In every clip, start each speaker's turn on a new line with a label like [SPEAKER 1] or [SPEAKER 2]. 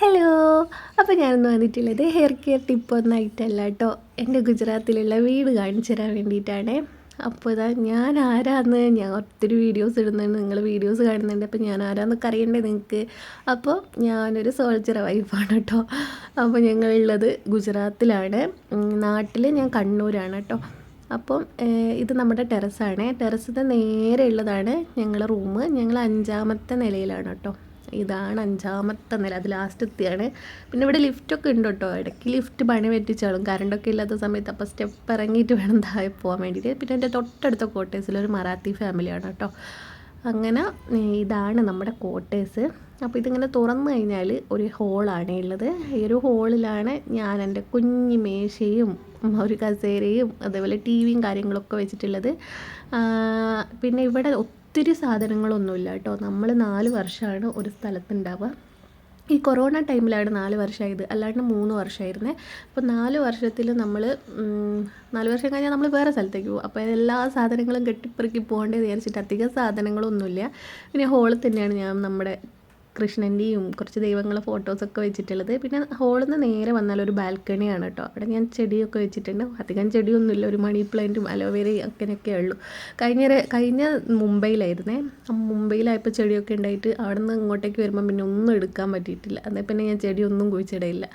[SPEAKER 1] Hello അപ്പോൾ ഞാനൊന്ന് വന്നിട്ടുള്ളത് ഹെയർ കെയർ ടിപ്പ് ഒന്നായിട്ടല്ല കേട്ടോ എന്റെ ഗുജറാത്തിലുള്ള വീട് കാണിച്ചു തരാൻ വേണ്ടിയിട്ടാണ്. അപ്പോൾ ഇതാ ഞാൻ ആരാന്ന് ഞാൻ ഒത്തിരി വീഡിയോസ് ഇടുന്നുണ്ട്. നിങ്ങൾ വീഡിയോസ് കാണുന്നുണ്ട്. അപ്പോൾ ഞാൻ ആരാന്നൊക്കെ അറിയണ്ടേ നിങ്ങൾക്ക് അപ്പോൾ ഞാനൊരു സോൾജർ വൈഫാണ് കേട്ടോ അപ്പോൾ ഞങ്ങളുള്ളത് ഗുജറാത്തിലാണ്. നാട്ടിൽ ഞാൻ കണ്ണൂരാണ് കേട്ടോ അപ്പം ഇത് നമ്മുടെ ടെറസാണ്. ടെറസിന്റെ നേരെ ഉള്ളതാണ് ഞങ്ങളുടെ റൂം ഞങ്ങൾ അഞ്ചാമത്തെ നിലയിലാണ് കേട്ടോ ഇതാണ് അഞ്ചാമത്തെ നില അത് ലാസ്റ്റ് എത്തിയാണ്. പിന്നെ ഇവിടെ ലിഫ്റ്റൊക്കെ ഉണ്ട് കേട്ടോ. ഇടയ്ക്ക് ലിഫ്റ്റ് പണി പറ്റിച്ചാളും കറണ്ടൊക്കെ ഇല്ലാത്ത സമയത്ത് അപ്പോൾ സ്റ്റെപ്പ് ഇറങ്ങിയിട്ട് വേണം താഴെ പോകാൻ വേണ്ടിയിട്ട്. പിന്നെ എന്റെ തൊട്ടടുത്ത കോട്ടേഴ്സിലൊരു മറാത്തി ഫാമിലിയാണ് കേട്ടോ. അങ്ങനെ ഇതാണ് നമ്മുടെ കോട്ടേഴ്സ് അപ്പോൾ ഇതിങ്ങനെ തുറന്നു കഴിഞ്ഞാൽ ഒരു ഹോളാണ് ഉള്ളത്. ഈ ഒരു ഹോളിലാണ് ഞാൻ എന്റെ കുഞ്ഞു മേശയും ഒരു കസേരയും അതേപോലെ ടി വിയും കാര്യങ്ങളൊക്കെ വെച്ചിട്ടുള്ളത്. പിന്നെ ഇവിടെ ഒത്തിരി സാധനങ്ങളൊന്നുമില്ല കേട്ടോ. നമ്മൾ നാല് വർഷമാണ് ഒരു സ്ഥലത്തുണ്ടാവുക. ഈ കൊറോണ ടൈമിലാണ് നാല് വർഷമായത്. അല്ലാണ്ട് മൂന്ന് വർഷമായിരുന്നേ. അപ്പോൾ നാല് വർഷത്തിൽ നമ്മൾ നാല് വർഷം കഴിഞ്ഞാൽ നമ്മൾ വേറെ സ്ഥലത്തേക്ക് പോകും. അപ്പോൾ എല്ലാ സാധനങ്ങളും കെട്ടിപ്പെറുക്കി പോകേണ്ടത് വിചാരിച്ചിട്ട് അധികം സാധനങ്ങളൊന്നുമില്ല. പിന്നെ ഹോളിൽ തന്നെയാണ് ഞാൻ നമ്മുടെ കൃഷ്ണന്റെയും കുറച്ച് ദൈവങ്ങളെ ഫോട്ടോസൊക്കെ വെച്ചിട്ടുള്ളത്. പിന്നെ ഹോളിൽ നിന്ന് നേരെ വന്നാൽ ഒരു ബാൽക്കണിയാണ് കേട്ടോ അവിടെ ഞാൻ ചെടിയൊക്കെ വെച്ചിട്ടുണ്ട്. അധികം ചെടിയൊന്നുമില്ല. ഒരു മണി പ്ലാന്റും അലോവേരയും അങ്ങനെയൊക്കെ ഉള്ളൂ. കഴിഞ്ഞ കഴിഞ്ഞ മുംബൈയിലായിരുന്നേ. മുംബൈയിലായപ്പോൾ ചെടിയൊക്കെ ഉണ്ടായിട്ട് അവിടെ നിന്ന് ഇങ്ങോട്ടേക്ക് വരുമ്പോൾ പിന്നെ ഒന്നും എടുക്കാൻ പറ്റിയിട്ടില്ല. അതേ പിന്നെ ഞാൻ ചെടിയൊന്നും കുഴിച്ചിടയില്ല.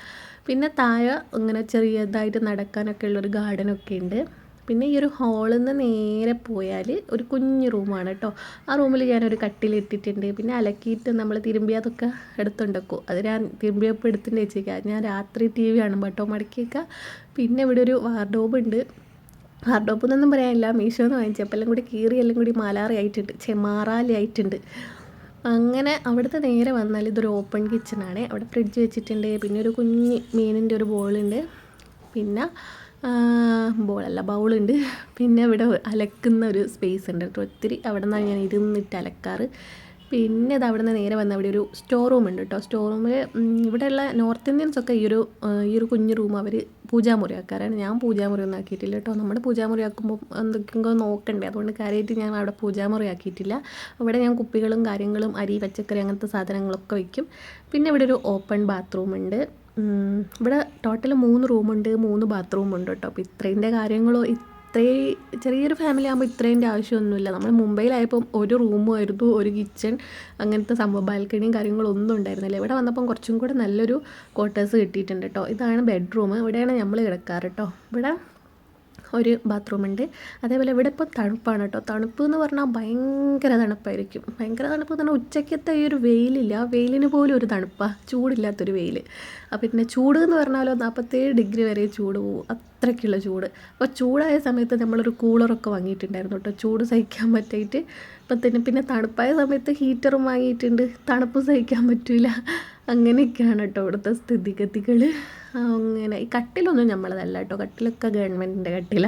[SPEAKER 1] പിന്നെ താഴെ ഇങ്ങനെ ചെറിയതായിട്ട് നടക്കാനൊക്കെ ഉള്ളൊരു ഗാർഡനൊക്കെ ഉണ്ട്. പിന്നെ ഈ ഒരു ഹാളിൽ നിന്ന് നേരെ പോയാൽ ഒരു കുഞ്ഞു റൂമാണ് കേട്ടോ ആ റൂമിൽ ഞാനൊരു കട്ടിലിട്ടിട്ടുണ്ട്. പിന്നെ അലക്കിയിട്ട് നമ്മൾ തിരുമ്പിയതൊക്കെ എടുത്തുണ്ടാക്കും. അത് ഞാൻ തിരുമ്പിയപ്പോൾ എടുത്തിട്ട് വെച്ചേക്കാം ഞാൻ രാത്രി ടി വി കാണുമ്പോൾ കേട്ടോ മടക്കിയേക്കുക പിന്നെ ഇവിടെ ഒരു വാർഡോബ് ഉണ്ട്. വാർഡോബ് എന്നൊന്നും പറയാനില്ല. മീഷോ എന്ന് വാങ്ങിച്ചപ്പോൾ എല്ലാം കൂടി കീറി എല്ലാം കൂടി മാലാറി ആയിട്ടുണ്ട്. ചെമാറാലി ആയിട്ടുണ്ട്. അങ്ങനെ അവിടുത്തെ നേരെ വന്നാൽ ഇതൊരു ഓപ്പൺ കിച്ചണാണ് അവിടെ ഫ്രിഡ്ജ് വെച്ചിട്ടുണ്ട്. പിന്നെ ഒരു കുഞ്ഞ് മീനിന്റെ ഒരു ബോളുണ്ട് പിന്നെ ബോളല്ല ബൗളുണ്ട്. പിന്നെ ഇവിടെ അലക്കുന്ന ഒരു സ്പേസ് ഉണ്ട് കേട്ടോ. ഒത്തിരി അവിടെ നിന്നാണ് ഞാൻ ഇരുന്നിട്ട് അലക്കാറ്. പിന്നെ ഇത് അവിടെ നിന്ന് നേരെ വന്ന അവിടെ ഒരു സ്റ്റോർ റൂം ഉണ്ട് കേട്ടോ. സ്റ്റോർ റൂമിൽ ഇവിടെയുള്ള നോർത്ത് ഇന്ത്യൻസ് ഒക്കെ ഈ ഒരു ഈ ഒരു കുഞ്ഞു റൂം അവർ പൂജാമുറി ആക്കാറാണ് ഞാൻ പൂജാമുറി ഒന്നും ആക്കിയിട്ടില്ല കേട്ടോ. നമ്മുടെ പൂജാമുറി ആക്കുമ്പോൾ എന്തൊക്കെയോ നോക്കണ്ടേ. അതുകൊണ്ട് കാര്യമായിട്ട് ഞാൻ അവിടെ പൂജാമുറി ആക്കിയിട്ടില്ല. അവിടെ ഞാൻ കുപ്പികളും കാര്യങ്ങളും അരി പച്ചക്കറി അങ്ങനത്തെ സാധനങ്ങളൊക്കെ വയ്ക്കും പിന്നെ ഇവിടെ ഒരു ഓപ്പൺ ബാത്റൂം ഉണ്ട്. ഇവിടെ ടോട്ടൽ മൂന്ന് റൂമുണ്ട് മൂന്ന് ബാത്റൂമുണ്ട് കേട്ടോ. അപ്പോൾ ഇത്രേന്റെ കാര്യങ്ങളോ ഇത്രയും ചെറിയൊരു ഫാമിലി ആകുമ്പോൾ ഇത്രേന്റെ ആവശ്യമൊന്നുമില്ല നമ്മൾ മുംബൈയിലായപ്പം ഒരു റൂമായിരുന്നു ഒരു കിച്ചൺ അങ്ങനത്തെ സംഭവം ബാൽക്കണിയും കാര്യങ്ങളും ഒന്നും ഉണ്ടായിരുന്നില്ല. ഇവിടെ വന്നപ്പം കുറച്ചും കൂടെ നല്ലൊരു ക്വാർട്ടേഴ്സ് കിട്ടിയിട്ടുണ്ട് കേട്ടോ ഇതാണ് ബെഡ്റൂം ഇവിടെയാണ് നമ്മൾ കിടക്കാറ് കേട്ടോ ഇവിടെ ഒരു ബാത്റൂമുണ്ട്. അതേപോലെ ഇവിടെ ഇപ്പോൾ തണുപ്പാണ് കേട്ടോ. തണുപ്പ് എന്ന് പറഞ്ഞാൽ ഭയങ്കര തണുപ്പായിരിക്കും. ഭയങ്കര തണുപ്പ് എന്ന് പറഞ്ഞാൽ ഉച്ചയ്ക്കത്തെ ഈ ഒരു വെയിലില്ല. വെയിലിന് പോലും ഒരു തണുപ്പാണ് ചൂടില്ലാത്തൊരു വെയിൽ അപ്പോൾ പിന്നെ ചൂട് എന്ന് പറഞ്ഞാലോ നാൽപ്പത്തേഴ് ഡിഗ്രി വരെ ചൂട് പോകും അത്രയ്ക്കുള്ള ചൂട്. അപ്പോൾ ചൂടായ സമയത്ത് നമ്മളൊരു കൂളറൊക്കെ വാങ്ങിയിട്ടുണ്ടായിരുന്നു കേട്ടോ. ചൂട് സഹിക്കാൻ പറ്റിയിട്ട്. ഇപ്പം തന്നെ പിന്നെ തണുപ്പായ സമയത്ത് ഹീറ്ററും വാങ്ങിയിട്ടുണ്ട്. തണുപ്പ് സഹിക്കാൻ പറ്റില്ല അങ്ങനെയൊക്കെയാണ് കേട്ടോ ഇവിടുത്തെ സ്ഥിതിഗതികൾ അങ്ങനെ ഈ കട്ടിലൊന്നും നമ്മളതല്ല കേട്ടോ. കട്ടിലൊക്കെ ഗവൺമെന്റിന്റെ കട്ടില.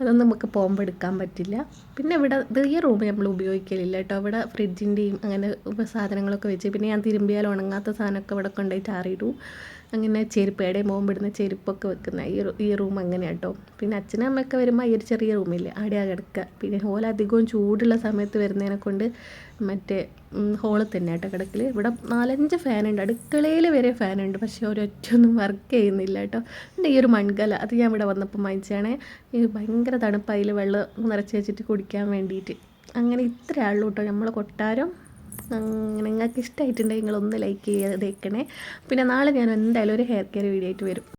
[SPEAKER 1] അതൊന്നും നമുക്ക് പോകുമ്പോൾ എടുക്കാൻ പറ്റില്ല. പിന്നെ ഇവിടെ ഈ റൂം നമ്മൾ ഉപയോഗിക്കലില്ല കേട്ടോ. അവിടെ ഫ്രിഡ്ജിന്റെയും അങ്ങനെ സാധനങ്ങളൊക്കെ വെച്ച് പിന്നെ ഞാൻ തിരുമ്പിയാൽ ഉണങ്ങാത്ത സാധനമൊക്കെ ഇവിടെ കൊണ്ടുപോയിട്ട് ആറിയിടും അങ്ങനെ ചെരുപ്പ് എവിടെയും മോമ്പിടുന്ന ചെരുപ്പൊക്കെ വെക്കുന്ന ഈ ഈ റൂം അങ്ങനെ കേട്ടോ പിന്നെ അച്ഛനും അമ്മയൊക്കെ വരുമ്പോൾ ഈ ഒരു ചെറിയ റൂമില്ലേ ആ കിടക്കുക പിന്നെ ഹോൾ അധികവും ചൂടുള്ള സമയത്ത് വരുന്നതിനെ കൊണ്ട് മറ്റേ ഹോളിൽ തന്നെ കേട്ടോ കിടക്കൽ ഇവിടെ നാലഞ്ച് ഫാനുണ്ട് അടുക്കളയിൽ വരെ ഫാനുണ്ട് പക്ഷേ ഒരൊറ്റൊന്നും വർക്ക് ചെയ്യുന്നില്ല കേട്ടോ എന്റെ ഈ ഒരു മൺകല അത് ഞാൻ ഇവിടെ വന്നപ്പോൾ വാങ്ങിച്ചാണേ ഈ ഭയങ്കര തണുപ്പ് അതിൽ വെള്ളം നിറച്ച് വെച്ചിട്ട് കുടിക്കാൻ വേണ്ടിയിട്ട്. അങ്ങനെ ഇത്ര ഉള്ളൂ കേട്ടോ നമ്മൾ കൊട്ടാരം നിങ്ങൾക്ക് ഇഷ്ടമായിട്ടുണ്ടെങ്കിൽ നിങ്ങളൊന്ന് ലൈക്ക് ചെയ്തേക്കണേ പിന്നെ നാളെ ഞാൻ എന്തായാലും ഒരു ഹെയർ കെയർ വീഡിയോ ആയിട്ട് വരും.